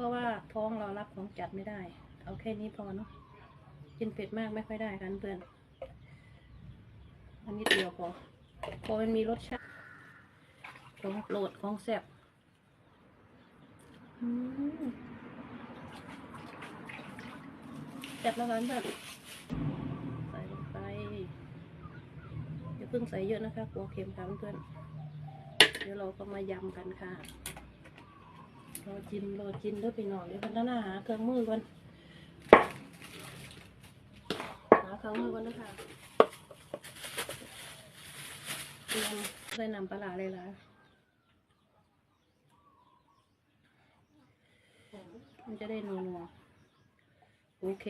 ราะว่าท้องเรารับของจัดไม่ได้ เอาแค่นี้พอเนาะกินเผ็ดมากไม่ค่อยได้กันเพื่อนอันนี้เดียวพอพอมันมีรสชาติของโปรดของแซ่บแซ่บแล้วกันเพื่อนใส่ลงไปอย่าเพิ่งใส่เยอะนะคะกลัวเค็มค่ะเพื่อนเดี๋ยวเราก็มายำกันค่ะ รอจิมรอจิมเด้วยไปน่อยเดี๋ยวพัฒนาหาเครื่องมือก่อนหาเครื่องมือก่อนนะคะเตรียมใส่น้ำปลาเลยล่ะมันจะได้นัวๆโอเค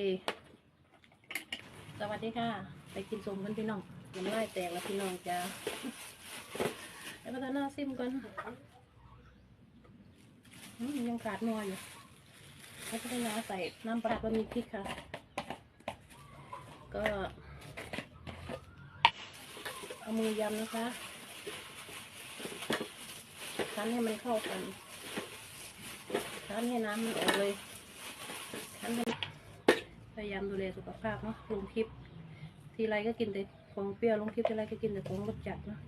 สวัสดีค่ะ ไปกินสมกันพี่น้องยังไล่แตกแล้วพี่น้องจ้าไอ้พัฒนาซิมก่อน อืมยังขาดนัวอยู่แล้วก็ได้น้ำใส่น้ำปลาบะหมี่พริกค่ะ ก็เอามือยำนะคะคั้นให้มันเข้ากันคั้นให้น้ำมันออกเลยคั้นพยายามดูแลสุขภาพเนาะลงคลิป ทีไรก็กินแต่ของเปรี้ยวลงคลิปทีไรก็กินแต่ของรสจัดเนาะ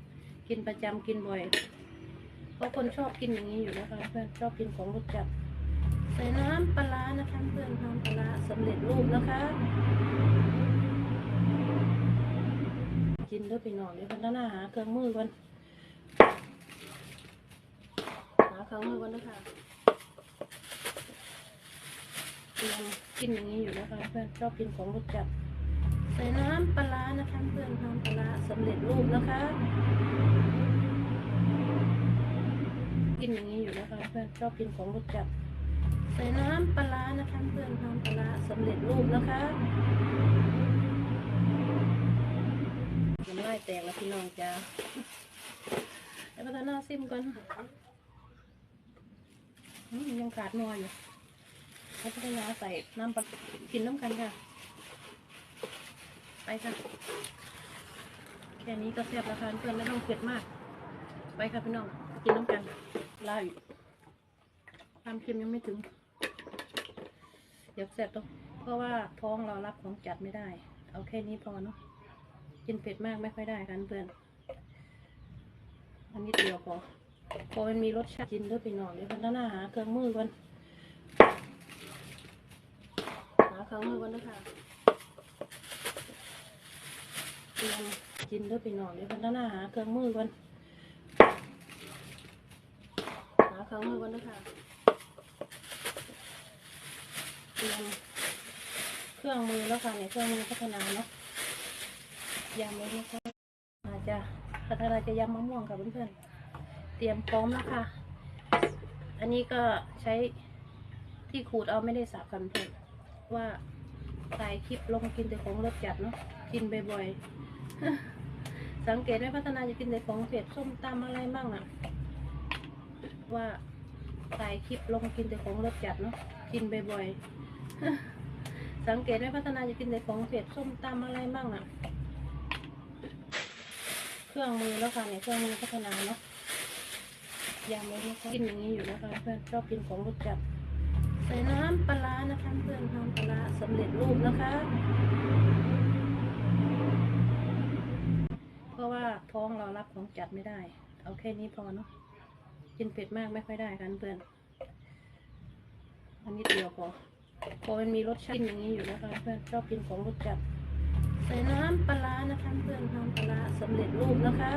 กินประจำกินบ่อย ราะคนชอบกินอย่างนี้อยู่แล้วค่ะเพื่อนชอบกินของรสจัดใส่น้ำปลานะคะเพื่อนน้ำปลาสำเร็จรูปนะคะ กินด้วยไปหน่อยเดี๋ยวพัฒนาหาเครื่องมือก่อนหาเครื่องมือก่อนนะคะกินอย่างนี้อยู่แล้วค่ะเพื่อนชอบกินของรสจัดใส่น้ำปลานะคะเพื่อนน้ำปลาสำเร็จรูปนะคะ กินอย่างนี้อยู่แล้วค่ะเพื่อนชอบกินของรสจัดใส่น้ำปลาร้านะคะเพื่อนน้ำปลาสำเร็จรูปนะคะยังไล่แตกแล้วพี่น้องจ้าไอ้พัฒนาซิมก่อนยังขาดนัวอยู่แล้วพัฒนาใส่น้ำปลากินน้ำกันค่ะ ไปค่ะ แค่นี้ก็แซ่บแล้วค่ะเพื่อนไม่ต้องเผ็ดมาก ไปค่ะพี่น้อง กินน้ำกัน ลาอยู่ความเค็มยังไม่ถึง เดี๋ยวแซ่บต้องเพราะว่าท้องเรารับของจัดไม่ได้ เอาแค่นี้พอเนาะกินเผ็ดมากไม่ค่อยได้กันเพื่อนอันนี้เดียวพอพอมันมีรสชาติกินด้วยไปหน่อยเดี๋ยวพัฒนาหาเครื่องมือก่อนหาเครื่องมือก่อนนะคะเตรียมกินด้วยไปหน่อยเดี๋ยวพัฒนาหาเครื่องมือก่อน หา เครื่องมือก่อนนะคะเตรียมเครื่องมือแล้วค่ะเนี่ยเครื่องมือพัฒนาเนาะยำเลยนะคะอาจจะพัฒนาจะยำมะม่วงค่ะเพื่อนๆเตรียมพร้อมแล้วค่ะอันนี้ก็ใช้ที่ขูดเอาไม่ได้สับกันเพื่อนว่าถ่ายคลิปลงกินแต่ของรสจัดเนาะกินบ่อยๆสังเกตไหมพัฒนาจะกินแต่ของเผ็ดส้มตำอะไรมั่งอะ ว่าถ่ายคลิปลงกินแต่ของรสจัดเนาะกินบ่อยๆ สังเกตไหมพัฒนาจะกินแต่ของเผ็ดส้มตำอะไรมั่งอะเครื่องมือแล้วค่ะเนี่ยเครื่องมือพัฒนาเนาะยำเลยนะคะกินอย่างนี้อยู่แล้วค่ะเพื่อนชอบกินของรสจัดใส่น้ำปลาร้านะคะเพื่อนน้ำปลาร้าสำเร็จรูปนะคะ เพราะว่าท้องเรารับของจัดไม่ได้ เอาแค่นี้พอเนาะ กินเผ็ดมากไม่ค่อยได้กันเพื่อนอันนี้เดียวพอพอมันมีรสชาติกินอย่างนี้อยู่แล้วค่ะเพื่อนชอบกินของรสจัดใส่น้ำปลาร้านะคะเพื่อนน้ำปลาสำเร็จรูปนะคะ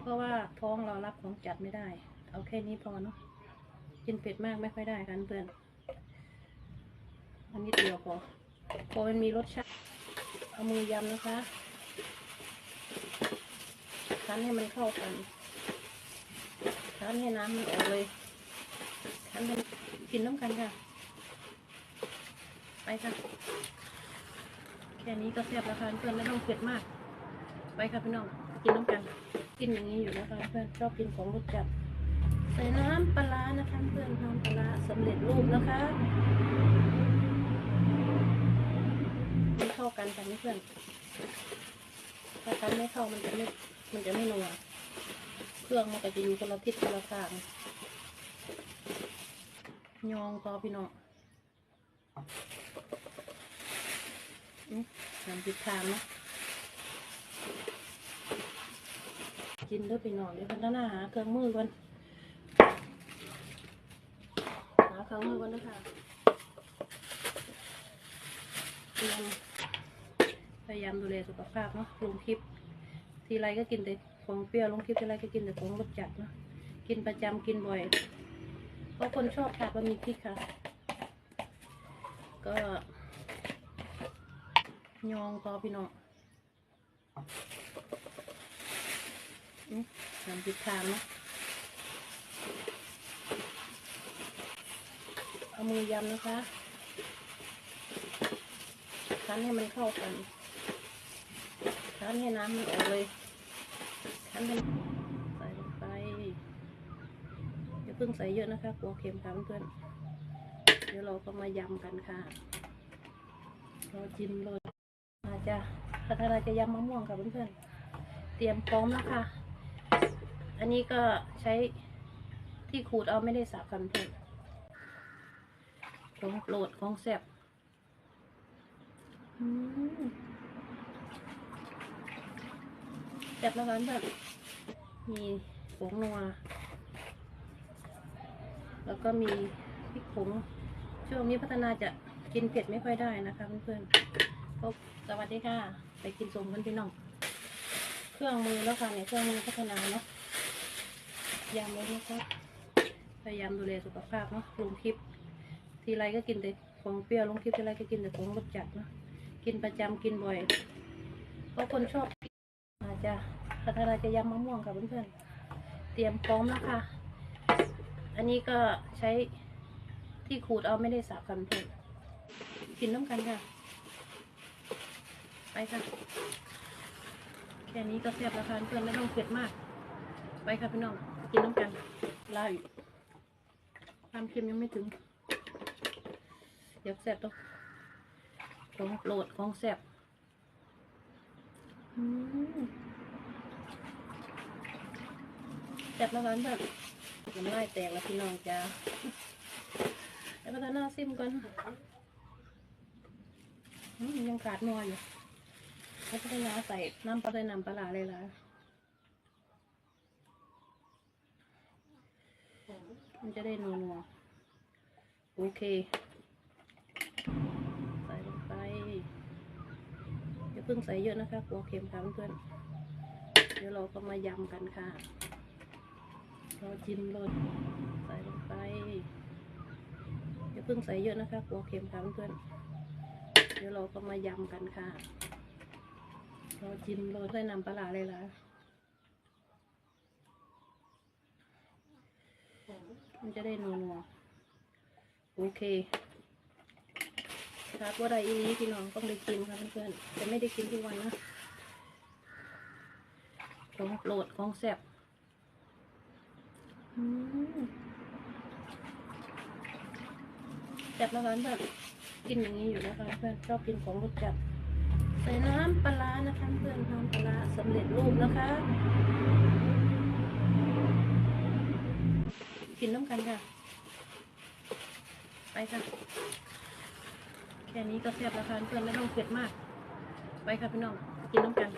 เพราะว่าท้องเรารับของจัดไม่ได้ เอาแค่นี้พอเนาะกินเผ็ดมากไม่ค่อยได้กันเพื่อนอันนี้เดียวพอพอมันมีรสชาติเอามือยำนะคะ คั้นให้มันเข้ากันคั้นให้น้ำมันออกเลยคั้นให้กินน้ำกันค่ะ ไปค่ะ แค่นี้ก็แซ่บแล้วค่ะเพื่อนไม่ต้องเผ็ดมาก ไปค่ะพี่น้อง กินน้ำกัน กินอย่างนี้อยู่แล้วค่ะเพื่อนชอบกินของรสจัดใส่น้ำปลานะคะเพื่อนน้ำปลาสำเร็จรูปนะคะไมันเข้ากันค่ะเพื่อนถ้าคั้นไม่เข้ามันจะไม่ มันจะไม่นัวเครื่องมันก็จะอยู่คนละทิศคนละทางยองต่อพี่น้องอืมทำผิดทางนะกินเด้วยพี่น้องเดี๋ยวพันธนาหาเครื่องมือก่อนหาเครื่องมือก่อนนะคะพยายามดูแลสุขภาพเนาะลงคลิป ทีไรก็กินแต่ของเปรี้ยวลงคลิปทีไรก็กินแต่ของรสจัดเนาะกินประจำกินบ่อยเพราะคนชอบทานบะหมี่พริกค่ะ ก็ยองต่อพี่น้องอืมทำผิดทางเนาะเอามือยำนะคะคั้นให้มันเข้ากันคั้นให้น้ำมันออกเลย คั้นให้ใส่ลงไปอย่าเพิ่งใส่เยอะนะคะกลัวเค็มค่ะเพื่อนเดี๋ยวเราก็มายำกันค่ะเราจิ้มเลยอาจะพัฒนาจะยำมะม่วงค่ะเพื่อนๆเตรียมพร้อมแล้วค่ะ อันนี้ก็ใช้ที่ขูดเอาไม่ได้สับค่ะเพื่อนของโปรดของแซ่บอืม แซ่บแล้วค่ะเพื่อนมีผงนัว แล้วก็มีพริกผงช่วงนี้พัฒนาจะกินเผ็ดไม่ค่อยได้นะคะเพื่อนๆพบสวัสดีค่ะ ไปกินสมกันพี่น้อง เครื่องมือแล้วค่ะเนี่ยเครื่องมือพัฒนาเนาะยำเลยนะคะพยายามดูแลสุขภาพเนาะลงคลิป ทีไรก็กินแต่ของเปรี้ยวลงคลิปทีไรก็กินแต่ของรสจัดเนาะกินประจำกินบ่อยเพราะคนชอบ จจะพัฒนาจะยำมะม่วงค่ะเพื่อนๆ เตรียมพร้อมแล้วค่ะ อันนี้ก็ใช้ที่ขูดเอาไม่ได้สับค่ะเพื่อนกินน้ำกันค่ะ ไปค่ะ แค่นี้ก็แซ่บแล้วค่ะเพื่อนไม่ต้องเผ็ดมาก ไปค่ะพี่น้อง กินน้ำกันลาอยู่ความเค็มยังไม่ถึง เดี๋ยวแซ่บต้องของโปรดของแซ่บอืม แซ่บแล้วค่ะเพื่อนน้ำลายแตกแล้วพี่น้องจ้าแต่พัฒนาซิมก่อนยังขาดนัวอยู่แล้วพัฒนาใส่น้ำปลาใส่น้ำปลาเลยล่ะมันจะได้นัวนัวโอเค ใส่ลงไปอย่าเพิ่งใส่เยอะนะคะกลัวเค็มค่ะเพื่อนๆเดี๋ยวเราก็มายำกันค่ะ เราจิ้มเลยใส่ลงไปอย่าเพิ่งใส่เยอะนะคะกลัวเค็มค่ะเพื่อนๆเดี๋ยวเราก็มายำกันค่ะ เราจิ้มเลยใส่น้ำปลาเลยล่ะมันจะได้นัวๆโอเคครับว่าใดอีนี้พี่น้องต้องได้กินค่ะเพื่อนๆแต่ไม่ได้กินทุกวันนะของโปรดของแซ่บ จับแล้วกันแบบกินอย่างนี้อยู่นะคะเพื่อนชอบกินของรสจัดใส่น้ำปลาร้านะคะเพื่อนน้ำปลาร้าสำเร็จรูปนะคะ กินน้ำกันค่ะ ไปค่ะ แค่นี้ก็แซ่บแล้วค่ะเพื่อนไม่ต้องเผ็ดมาก ไปค่ะพี่น้อง กินน้ำกัน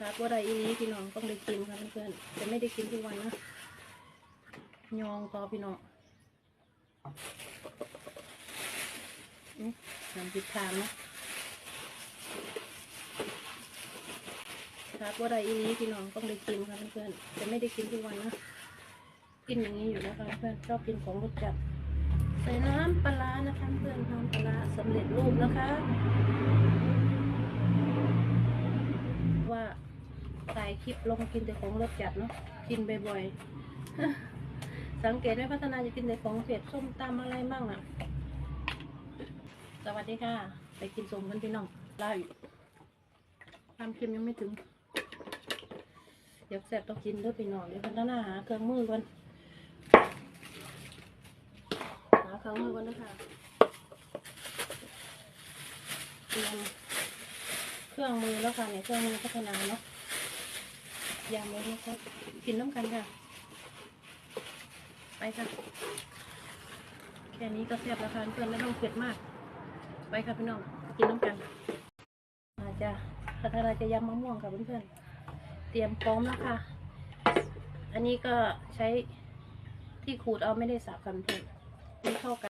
ครับว่าใดอีนี้พี่น้องต้องได้กินค่ะเพื่อนๆแต่ไม่ได้กินทุกวันนะ ยองต่อพี่น้องอืมทำผิดทางเนาะครับว่าใดอีนี้พี่น้องต้องได้กินค่ะเพื่อนๆแต่ไม่ได้กินทุกวันนะ กินอย่างนี้อยู่นะคะเพื่อนชอบกินของรสจัดใส่น้ำปลานะคะเพื่อนน้ำปลาร้าสำเร็จรูปนะคะ ว่าถ่ายคลิปลงกินแต่ของรสจัดเนาะกินบ่อยๆ สังเกตไหมพัฒนาจะกินแต่ของเผ็ดส้มตำอะไรมั่งอะ สวัสดีค่ะ ไปกินส้มกันพี่น้องลาอยู่ความเค็มยังไม่ถึง เดี๋ยวแซ่บต้องกินด้วยพี่น้องเดี๋ยวพัฒนาหาเครื่องมือก่อนหาเครื่องมือก่อนนะคะเตรียมเครื่องมือแล้วค่ะเนี่ยเครื่องมือพัฒนาเนาะยยำเลยนะคะกินน้ำกันค่ะ ไปค่ะ แค่นี้ก็แซ่บแล้วค่ะเพื่อนไม่ต้องเผ็ดมาก ไปค่ะพี่น้อง กินน้ำกันอาจจะพัทราจะยำมะม่วงค่ะเพื่อนๆ เตรียมพร้อมแล้วค่ะ อันนี้ก็ใช้ที่ขูดเอาไม่ได้สับกันเพื่อนนี่เข้ากัน